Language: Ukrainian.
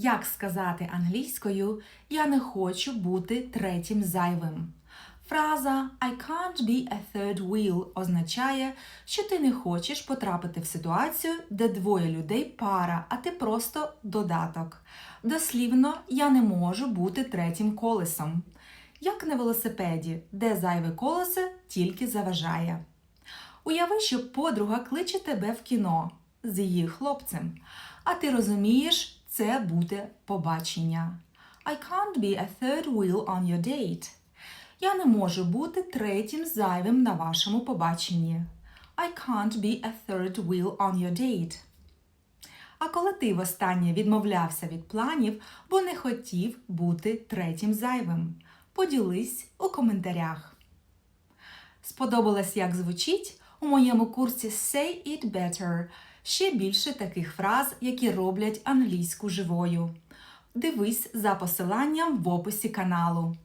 Як сказати англійською Я не хочу бути третім зайвим. Фраза I can't be a third wheel означає, що ти не хочеш потрапити в ситуацію, де двоє людей пара, а ти просто додаток. Дослівно, я не можу бути третім колесом. Як на велосипеді, де зайве колесо тільки заважає. Уяви, що подруга кличе тебе в кіно з її хлопцем, а ти розумієш, це буде побачення. I can't be a third wheel on your date. Я не можу бути третім зайвим на вашому побаченні. I can't be a third wheel on your date. А коли ти востаннє відмовлявся від планів, бо не хотів бути третім зайвим? Поділись у коментарях. Сподобалось, як звучить? У моєму курсі Say It Better ще більше таких фраз, які роблять англійську живою. Дивись за посиланням в описі каналу.